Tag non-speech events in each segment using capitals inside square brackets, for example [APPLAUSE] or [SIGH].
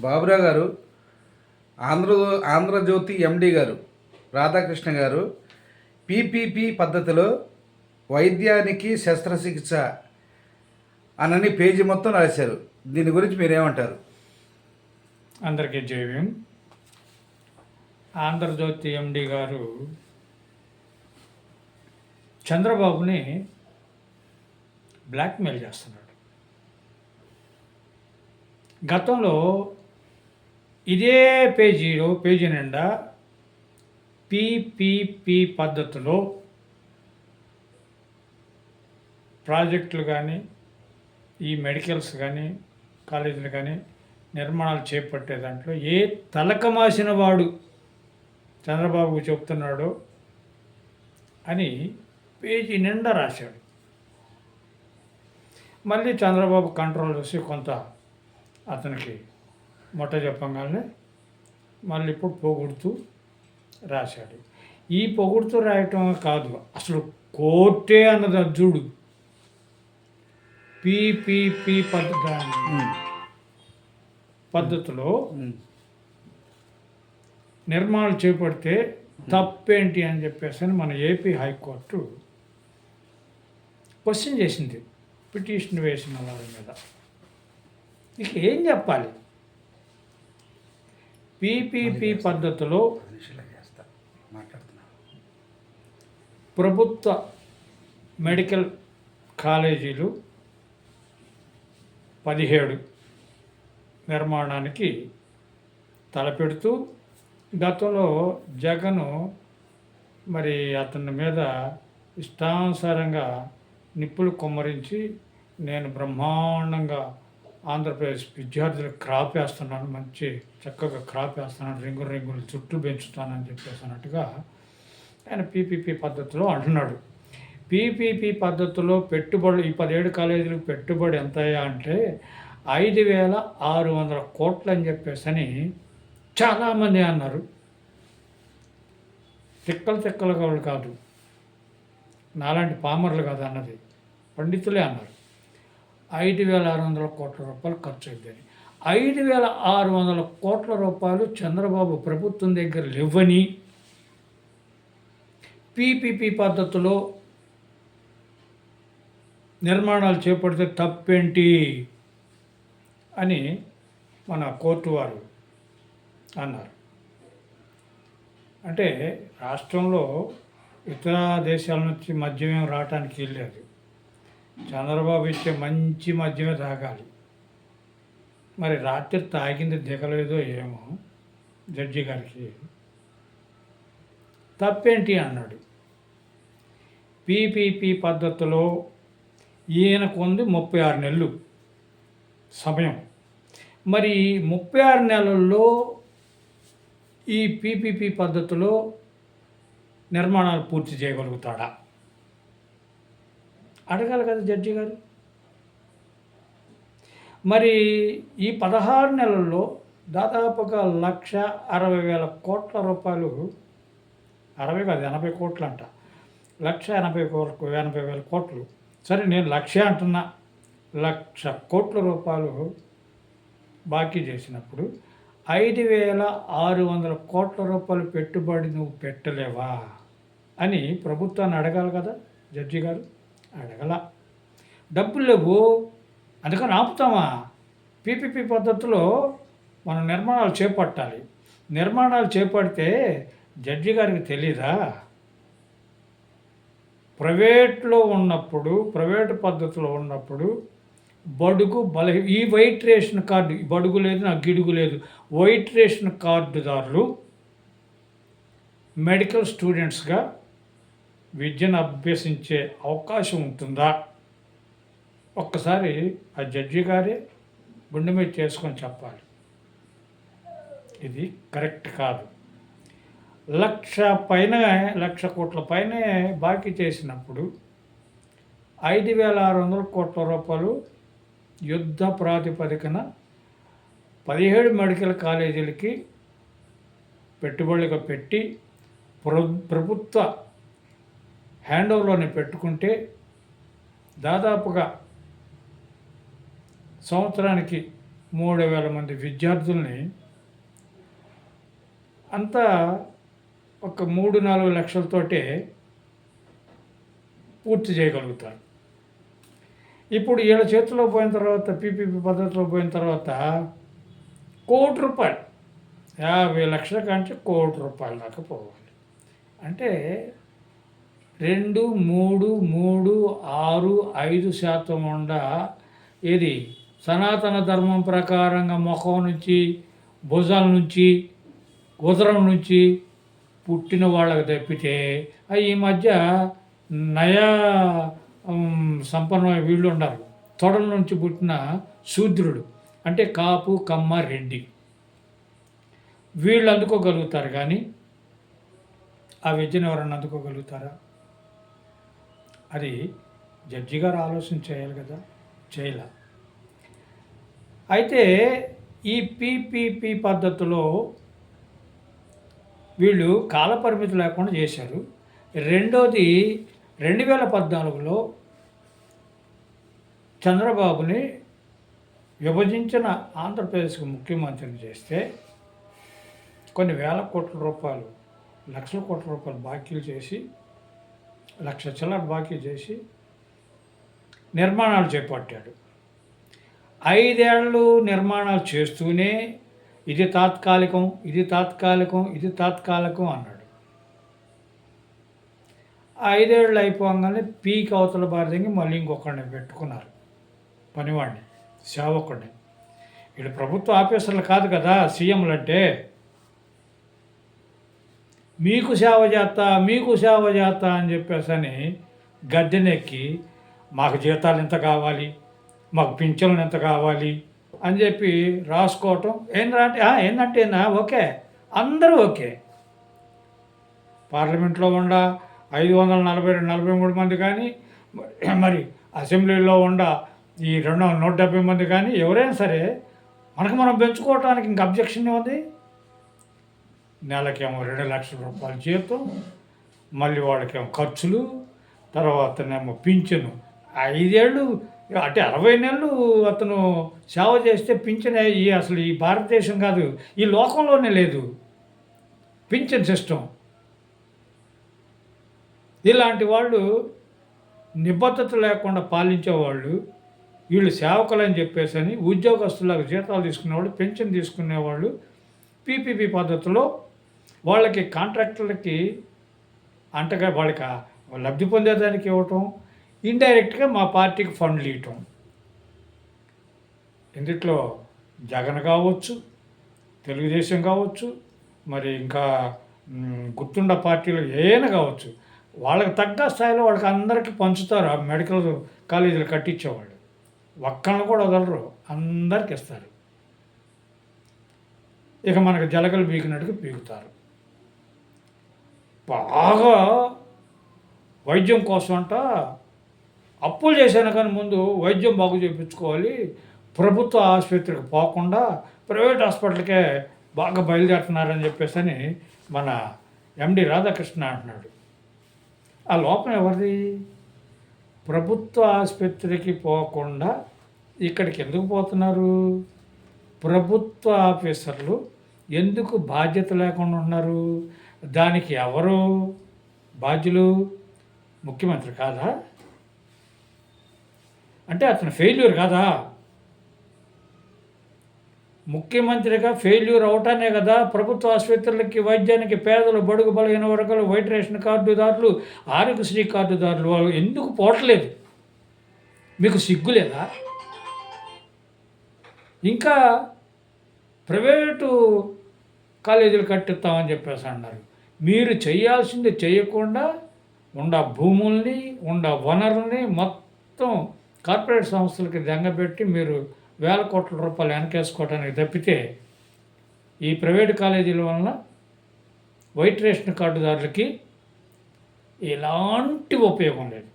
బాబురావు గారు ఆంధ్ర ఆంధ్రజ్యోతి ఎండి గారు రాధాకృష్ణ గారు పీపీపీ పద్ధతిలో వైద్యానికి శస్త్రచికిత్స అనని పేజీ మొత్తం రాశారు. దీని గురించి మీరేమంటారు? అందరికీ జైవ్యం ఆంధ్రజ్యోతి ఎండి గారు చంద్రబాబుని బ్లాక్మెయిల్ చేస్తున్నాడు గతంలో ఇదే పేజీలో పేజీ నిండా పిపిపి పద్ధతిలో ప్రాజెక్టులు కానీ ఈ మెడికల్స్ కానీ కాలేజీలు కానీ నిర్మాణాలు చేపట్టే దాంట్లో ఏ తలకమాసిన వాడు చంద్రబాబు చెప్తున్నాడో అని పేజీ నిండా రాశాడు. మళ్ళీ చంద్రబాబు కంట్రోల్ చేసి కొంత అతనికి మొట్ట చెప్పగానే మళ్ళీ ఇప్పుడు పొగుడుతూ రాశాడు. ఈ పొగుడుతూ రాయటం కాదు అసలు కోర్టే అన్నది అది చూడు. పిపిపి పద్ధతి పద్ధతిలో ఉమ్, నిర్మాణాలు చేపడితే తప్పేంటి అని చెప్పేసి అని మన ఏపీ హైకోర్టు క్వశ్చన్ చేసింది. పిటిషన్ వేసిన వారి మీద. ఇక ఏం చెప్పాలి? పీపీపీ పద్ధతిలో ప్రభుత్వ మెడికల్ కాలేజీలు పదిహేడు నిర్మాణానికి తలపెడుతూ గతంలో జగను మరి అతని మీద ఇష్టానుసారంగా నిప్పులు కొమ్మరించి నేను బ్రహ్మాండంగా ఆంధ్రప్రదేశ్ విద్యార్థులు క్రాప్ వేస్తున్నాను మంచి చక్కగా క్రాప్ వేస్తున్నాను రింగులు రింగులు చుట్టూ పెంచుతానని చెప్పేసి అన్నట్టుగా ఆయన పీపీపీ పద్ధతిలో అంటున్నాడు. పీపీపీ పద్ధతిలో పెట్టుబడులు ఈ పదిహేడు కాలేజీలకు పెట్టుబడి ఎంత అయ్యా అంటే ఐదు వేల ఆరు వందల కోట్లు అని చెప్పేసి అని చాలామంది అన్నారు. తిక్కలు తిక్కలు కాదు నాలాంటి పామర్లు కాదు అన్నది పండితులే అన్నారు. ఐదు వేల ఆరు వందల కోట్ల రూపాయలు ఖర్చు అయిందని ఐదు వేల ఆరు వందల కోట్ల రూపాయలు చంద్రబాబు ప్రభుత్వం దగ్గర లేవని పీపీపీ పద్ధతిలో నిర్మాణాలు చేపడితే తప్పేంటి అని మన కోర్టు వారు అన్నారు. అంటే రాష్ట్రంలో ఇతర దేశాల నుంచి మద్యం ఏం రావటానికి వెళ్ళలేదు చంద్రబాబు ఇచ్చే మంచి మద్యమే తాగాలి. మరి రాత్రి తాగింది దిగలేదో ఏమో జడ్జి గారికి తప్పేంటి అన్నాడు. పీపీపీ పద్ధతిలో ఈయనకు ఉంది ముప్పై ఆరు నెలలు సమయం. మరి ముప్పై ఆరు నెలల్లో ఈ పీపీపీ పద్ధతిలో నిర్మాణాలు పూర్తి చేయగలుగుతాడా? అడగాలి కదా జడ్జి గారు. మరి ఈ పదహారు నెలల్లో దాదాపుగా లక్ష అరవై వేల కోట్ల రూపాయలు అరవై కాదు ఎనభై కోట్లు అంట లక్ష ఎనభై కోట్ల ఎనభై వేల కోట్లు. సరే నేను లక్ష అంటున్నా. లక్ష కోట్ల రూపాయలు బాకీ చేసినప్పుడు ఐదు వేల ఆరు వందల కోట్ల రూపాయలు పెట్టుబడి నువ్వు పెట్టలేవా అని ప్రభుత్వాన్ని అడగాలి కదా జడ్జి గారు. అడగల. డబ్బులు లేవు. అందుకని ఆపుతామా? పీపీపీ పద్ధతిలో మనం నిర్మాణాలు చేపట్టాలి. నిర్మాణాలు చేపడితే జడ్జి గారికి తెలీదా? ప్రైవేట్లో ఉన్నప్పుడు ప్రైవేట్ పద్ధతిలో ఉన్నప్పుడు బడుగు బలహీ ఈ వైట్ రేషన్ కార్డు ఈ బడుగు లేదు నాకు గిడుగు లేదు. వైట్ రేషన్ కార్డుదారులు మెడికల్ స్టూడెంట్స్గా విద్యను అభ్యసించే అవకాశం ఉంటుందా? ఒక్కసారి ఆ జడ్జి గారే గుండె మీద చేసుకొని చెప్పాలి. ఇది కరెక్ట్ కాదు. లక్ష పైన లక్ష కోట్ల పైనే బాకీ చేసినప్పుడు ఐదు వేల ఆరు వందల కోట్ల రూపాయలు యుద్ధ ప్రాతిపదికన పదిహేడు మెడికల్ కాలేజీలకి పెట్టుబడులుగా పెట్టి ప్ర ప్రభుత్వ హ్యాండ్ ఓవర్లోనే పెట్టుకుంటే దాదాపుగా సంవత్సరానికి మూడు వేల మంది విద్యార్థుల్ని అంతా ఒక మూడు నాలుగు లక్షలతోటే పూర్తి చేయగలుగుతారు. ఇప్పుడు వీళ్ళ చేతిలో పోయిన తర్వాత పీపీపీ పద్ధతిలో పోయిన తర్వాత కోటి రూపాయలు యాభై లక్షల కంటే కోటి రూపాయల దాకా పోవాలి. అంటే రెండు మూడు మూడు ఆరు ఐదు శాతం ఉండ ఇది సనాతన ధర్మం ప్రకారంగా ముఖం నుంచి భుజాల నుంచి ఉదరం నుంచి పుట్టిన వాళ్ళకి తప్పితే ఈ మధ్య నయా సంపన్న సంపన్నమైన వీళ్ళు ఉన్నారు. తొడల నుంచి పుట్టిన శూద్రుడు అంటే కాపు కమ్మ రెడ్డి. వీళ్ళు అందుకోగలుగుతారు కానీ ఆ విద్యను ఎవరన్నా అందుకోగలుగుతారా? అది జడ్జి గారు ఆలోచన చేయాలి కదా? చేయాల. అయితే ఈ పీపీపీ పద్ధతిలో వీళ్ళు కాలపరిమితి లేకుండా చేశారు. రెండోది రెండు వేల పద్నాలుగులో చంద్రబాబుని విభజించిన ఆంధ్రప్రదేశ్కి ముఖ్యమంత్రిని చేస్తే కొన్ని వేల కోట్ల రూపాయలు లక్షల కోట్ల రూపాయలు బాకీలు చేసి లక్ష చిల్లర బాకీ చేసి నిర్మాణాలు చేపట్టాడు. ఐదేళ్ళు నిర్మాణాలు చేస్తూనే ఇది తాత్కాలికం ఇది తాత్కాలికం ఇది తాత్కాలికం అన్నాడు. ఐదేళ్ళు అయిపోగానే పీక్ అవతల భారతంగా మళ్ళీ ఇంకొకరిని పెట్టుకున్నారు. పనివాడిని సేవకుడిని. వీళ్ళు ప్రభుత్వ ఆఫీసర్లు కాదు కదా సీఎంలు అంటే మీకు సేవ చేస్తా మీకు సేవ చేస్తా అని చెప్పేసి అని గద్దెనెక్కి మాకు జీతాలు ఎంత కావాలి? మాకు పింఛన్లు ఎంత కావాలి? అని చెప్పి రాసుకోవటం. ఏంటంటే "ఆ, ఏందంటేనా ఓకే. అందరూ ఓకే. పార్లమెంట్లో ఉండ ఐదు వందల నలభై రెండు నలభై మూడు మంది కానీ [CLEARS THROAT] మరి అసెంబ్లీలో ఉండ ఈ రెండు వందల నూట డెబ్బై మంది కానీ ఎవరైనా సరే మనకు మనం పెంచుకోవటానికి ఇంక అబ్జెక్షన్ ఉంది నెలకేమో రెండు లక్షల రూపాయల జీతం మళ్ళీ వాళ్ళకేమో ఖర్చులు తర్వాతనేమో పింఛను. ఐదేళ్ళు అంటే అరవై నెలలు అతను సేవ చేస్తే పింఛన్ ఈ అసలు ఈ భారతదేశం కాదు ఈ లోకంలోనే లేదు. పింఛన్ సిస్టమ్ ఇలాంటి వాళ్ళు నిబద్ధత లేకుండా పాలించేవాళ్ళు వీళ్ళు సేవకులని చెప్పేసి అని ఉద్యోగస్తులకు జీతాలు తీసుకునేవాళ్ళు పెన్షన్ తీసుకునేవాళ్ళు పీపీపీ పద్ధతిలో వాళ్ళకి కాంట్రాక్టర్లకి అంటగా వాళ్ళకి లబ్ధి పొందేదానికి ఇవ్వటం ఇండైరెక్ట్గా మా పార్టీకి ఫండ్లు ఇవ్వటం. ఇందుట్లో జగన్ కావచ్చు తెలుగుదేశం కావచ్చు మరి ఇంకా గుర్తుండ పార్టీలు ఏమైనా కావచ్చు వాళ్ళకి తగ్గ స్థాయిలో వాళ్ళకి అందరికీ పంచుతారు. ఆ మెడికల్ కాలేజీలు కట్టించేవాళ్ళు. ఒక్కళ్ళు కూడా వదలరు. అందరికి ఇస్తారు. ఇక మనకు జలగలు పీకినట్టుగా పీకుతారు. బాగా వైద్యం కోసం అంట అప్పులు చేశాను కానీ ముందు వైద్యం బాగు చేయించుకోవాలి. ప్రభుత్వ ఆసుపత్రికి పోకుండా ప్రైవేట్ హాస్పిటల్కే బాగా బయలుదేరుతున్నారని చెప్పేసి అని మన ఎండి రాధాకృష్ణ అంటున్నాడు. ఆ లోపం ఎవరిది? ప్రభుత్వ ఆసుపత్రికి పోకుండా ఇక్కడికి ఎందుకు పోతున్నారు? ప్రభుత్వ ఆఫీసర్లు ఎందుకు బాధ్యత లేకుండా ఉన్నారు? దానికి ఎవరు బాధ్యులు? ముఖ్యమంత్రి కాదా? అంటే అతను ఫెయిల్యూర్ కాదా? ముఖ్యమంత్రిగా ఫెయిల్యూర్ అవటానే కదా ప్రభుత్వ ఆసుపత్రులకి వైద్యానికి పేదలు బడుగు బలహీన వర్గాలు వైట్ రేషన్ కార్డుదారులు ఆరోగ్యశ్రీ కార్డుదారులు వాళ్ళు ఎందుకు పోవట్లేదు? మీకు సిగ్గులేదా ఇంకా ప్రైవేటు కాలేజీలు కట్టిస్తామని చెప్పేసి అన్నారు. మీరు చేయాల్సింది చేయకుండా ఉండ భూముల్ని ఉండ వనరుల్ని మొత్తం కార్పొరేట్ సంస్థలకి దెంగబెట్టి మీరు వేల కోట్ల రూపాయలు వెనకేసుకోవడానికి తప్పితే ఈ ప్రైవేట్ కాలేజీల వలన వైట్ రేషన్ కార్డుదారులకి ఎలాంటి ఉపయోగం లేదు.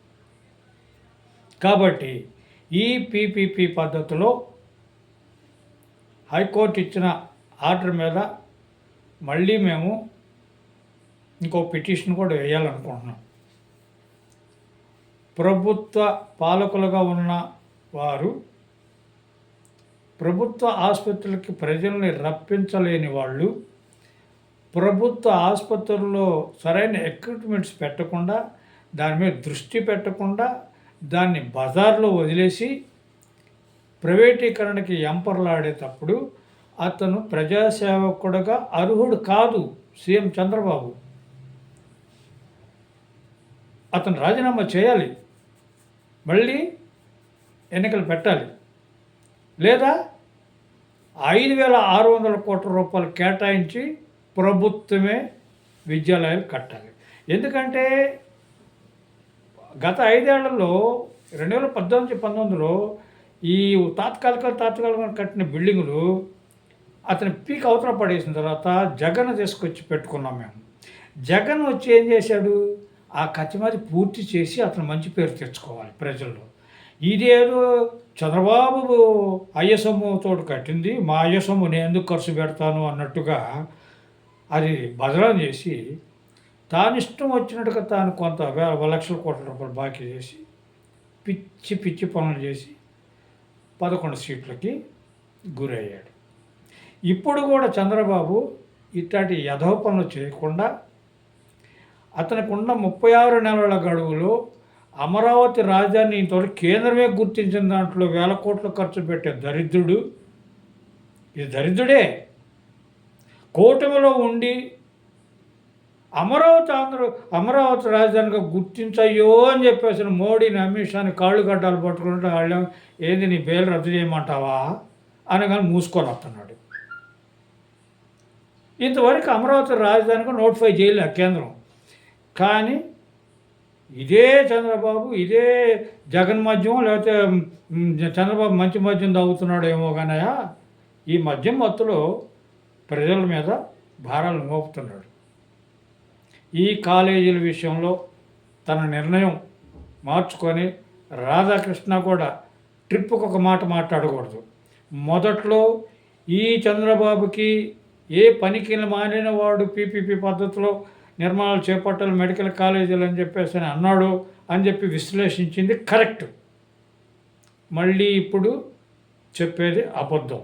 కాబట్టి ఈ పీపీపీ పద్ధతిలో హైకోర్టు ఇచ్చిన ఆర్డర్ మీద మళ్ళీ మేము ఇంకో పిటిషన్ కూడా వేయాలనుకుంటున్నాం. ప్రభుత్వ పాలకులుగా ఉన్న వారు ప్రభుత్వ ఆసుపత్రులకి ప్రజల్ని రప్పించలేని వాళ్ళు ప్రభుత్వ ఆసుపత్రుల్లో సరైన ఎక్విప్మెంట్స్ పెట్టకుండా దాని మీద దృష్టి పెట్టకుండా దాన్ని బజార్లో వదిలేసి ప్రైవేటీకరణకి ఎంపర్లాడేటప్పుడు అతను ప్రజాసేవకుడుగా అర్హుడు కాదు సీఎం చంద్రబాబు. అతను రాజీనామా చేయాలి. మళ్ళీ ఎన్నికలు పెట్టాలి. లేదా ఐదు వేల ఆరు వందల కోట్ల రూపాయలు కేటాయించి ప్రభుత్వమే విద్యాలయాలు కట్టాలి. ఎందుకంటే గత ఐదేళ్ళలో రెండు వేల పద్దెనిమిది పంతొమ్మిదిలో ఈ తాత్కాలిక తాత్కాలిక కట్టిన బిల్డింగులు అతని పీక్ అవతల పడేసిన తర్వాత జగన్ తీసుకొచ్చి పెట్టుకున్నాం మేము. జగన్ వచ్చి ఏం చేశాడు? ఆ కచ్చిమది పూర్తి చేసి అతను మంచి పేరు తెచ్చుకోవాలి ప్రజల్లో. ఇదేదో చంద్రబాబు అయ్యసొమ్ముతో కట్టింది మా అయ్యసొమ్ము నేను ఎందుకు ఖర్చు పెడతాను అన్నట్టుగా అది బదలం చేసి తాను ఇష్టం వచ్చినట్టుగా తాను కొంత వేల లక్షల కోట్ల రూపాయలు బాకీ చేసి పిచ్చి పిచ్చి పనులు చేసి పదకొండు సీట్లకి గురయ్యాడు. ఇప్పుడు కూడా చంద్రబాబు ఇట్లాంటి యథోపనలు పనులు చేయకుండా అతనికున్న ముప్పై ఆరు నెలల గడువులో అమరావతి రాజధాని ఇంతవరకు కేంద్రమే గుర్తించిన దాంట్లో వేల కోట్లు ఖర్చు పెట్టే దరిద్రుడు ఇది దరిద్రుడే. కూటమిలో ఉండి అమరావతి ఆంధ్ర అమరావతి రాజధానిగా గుర్తించయ్యో అని చెప్పేసిన మోడీని అమిత్ షాని కాళ్ళు గడ్డాలు పట్టుకుంటే వాళ్ళు ఏంది నీ బెయిల్ రద్దు చేయమంటావా? అని కానీ మూసుకొని వస్తున్నాడు. ఇంతవరకు అమరావతి రాజధానిగా నోటిఫై చేయలే కేంద్రం. కానీ ఇదే చంద్రబాబు ఇదే జగన్ మద్యం లేకపోతే చంద్రబాబు మంచి మద్యం తాగుతున్నాడు ఏమో కానయా ఈ మద్యం మత్తులో ప్రజల మీద భారాలు మోపుతున్నాడు. ఈ కాలేజీల విషయంలో తన నిర్ణయం మార్చుకొని రాధాకృష్ణ కూడా ట్రిప్కి ఒక మాట మాట్లాడకూడదు. మొదట్లో ఈ చంద్రబాబుకి ఏ పనికి మానిన వాడు పీపీపీ పద్ధతిలో నిర్మాణాలు చేపట్టాలి మెడికల్ కాలేజీలు అని చెప్పేసి అని అన్నాడు అని చెప్పి విశ్లేషించింది కరెక్ట్. మళ్ళీ ఇప్పుడు చెప్పేది అబద్ధం.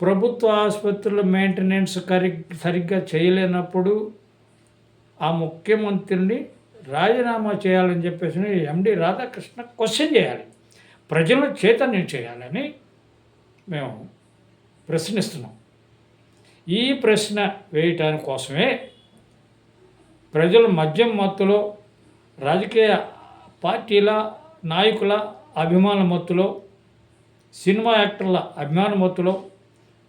ప్రభుత్వ ఆసుపత్రుల మెయింటెనెన్స్ కరి సరిగ్గా చేయలేనప్పుడు ఆ ముఖ్యమంత్రిని రాజీనామా చేయాలని చెప్పేసి ఎండి రాధాకృష్ణ క్వశ్చన్ చేయాలి. ప్రజలను చైతన్యం చేయాలని మేము ప్రశ్నిస్తున్నాం. ఈ ప్రశ్న వేయటాని కోసమే ప్రజల మద్యం మత్తులో రాజకీయ పార్టీల నాయకుల అభిమాన మత్తులో సినిమా యాక్టర్ల అభిమాన మత్తులో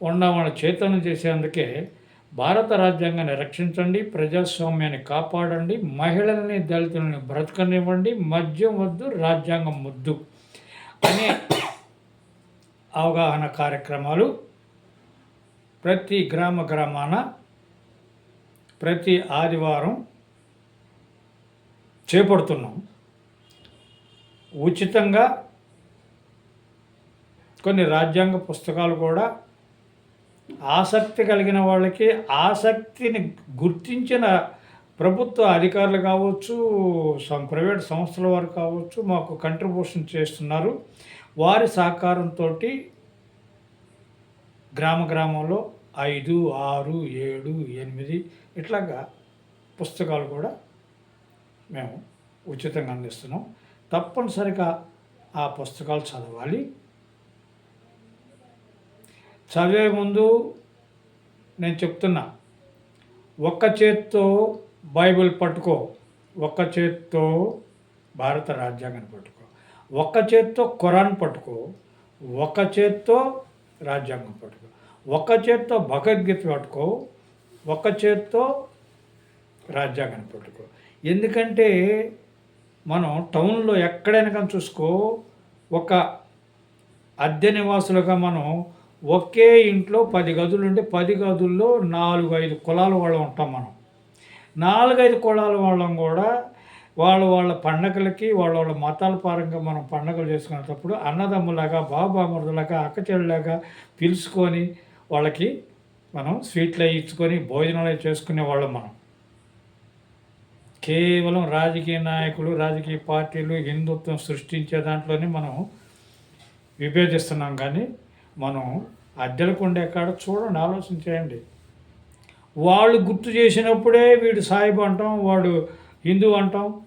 ఉన్న వాళ్ళ చైతన్యం చేసేందుకే భారత రాజ్యాంగాన్ని రక్షించండి ప్రజాస్వామ్యాన్ని కాపాడండి మహిళల్ని దళితులని బ్రతకనివ్వండి మద్యం వద్దు రాజ్యాంగం ముద్దు అనే అవగాహన కార్యక్రమాలు ప్రతి గ్రామ గ్రామాన ప్రతి ఆదివారం చేపడుతున్నాం. ఉచితంగా కొన్ని రాజ్యాంగ పుస్తకాలు కూడా ఆసక్తి కలిగిన వాళ్ళకి ఆసక్తిని గుర్తించిన ప్రభుత్వ అధికారులు కావచ్చు ప్రైవేట్ సంస్థల వారు కావచ్చు మాకు కంట్రిబ్యూషన్ చేస్తున్నారు. వారి సహకారంతో గ్రామ గ్రామంలో ఐదు ఆరు ఏడు ఎనిమిది ఇట్లాగా పుస్తకాలు కూడా మేము ఉచితంగా అందిస్తున్నాం. తప్పనిసరిగా ఆ పుస్తకాలు చదవాలి. చదివే ముందు నేను చెప్తున్నా ఒక్క చేత్తో బైబిల్ పట్టుకో ఒక్క చేత్తో భారత రాజ్యాంగాన్ని పట్టుకో ఒక్క చేత్తో ఖురాన్ పట్టుకో ఒక్క చేత్తో రాజ్యాంగం పట్టుకో ఒక్క చేత్తో భగవద్గీత పట్టుకో ఒక్క చేత్తో రాజ్యాంగాన్ని పట్టుకో. ఎందుకంటే మనం టౌన్లో ఎక్కడైనా కానీ చూసుకో ఒక అద్దె నివాసులుగా మనం ఒకే ఇంట్లో పది గదులు ఉంటే పది గదుల్లో నాలుగు ఐదు కులాల వాళ్ళం ఉంటాం మనం. నాలుగైదు కులాల వాళ్ళం కూడా వాళ్ళ వాళ్ళ పండగలకి వాళ్ళ వాళ్ళ మతాల పరంగా మనం పండగలు చేసుకునేటప్పుడు అన్నదమ్ములాగా బాబామరుదులాగా అక్కచెల్లాగా పిలుచుకొని వాళ్ళకి మనం స్వీట్లు అవి ఇచ్చుకొని భోజనాలు చేసుకునే వాళ్ళం మనం. కేవలం రాజకీయ నాయకులు రాజకీయ పార్టీలు హిందుత్వం సృష్టించే దాంట్లోనే మనం విభేదిస్తున్నాం కానీ మనం అద్దెలకు ఉండే కాడ చూడండి ఆలోచన చేయండి వాళ్ళు గుర్తు చేసినప్పుడే వీడు సాయిబు అంటాం వాడు హిందూ అంటాం.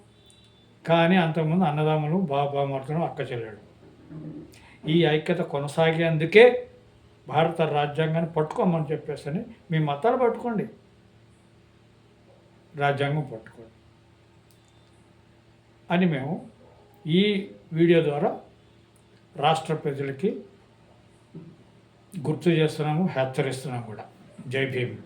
కానీ అంతకుముందు అన్నదమ్ములు బాబా మర్దనం అక్క చెల్లెడు ఈ ఐక్యత కొనసాగేందుకే భారత రాజ్యాంగాన్ని పట్టుకోమని చెప్పేసి మీ మతాలు పట్టుకోండి. రాజ్యాంగం పట్టుకోండి. అని మేము ఈ వీడియో ద్వారా రాష్ట్ర ప్రజలకి గుర్తు చేస్తున్నాము హెచ్చరిస్తున్నాము కూడా. జై భీమ్.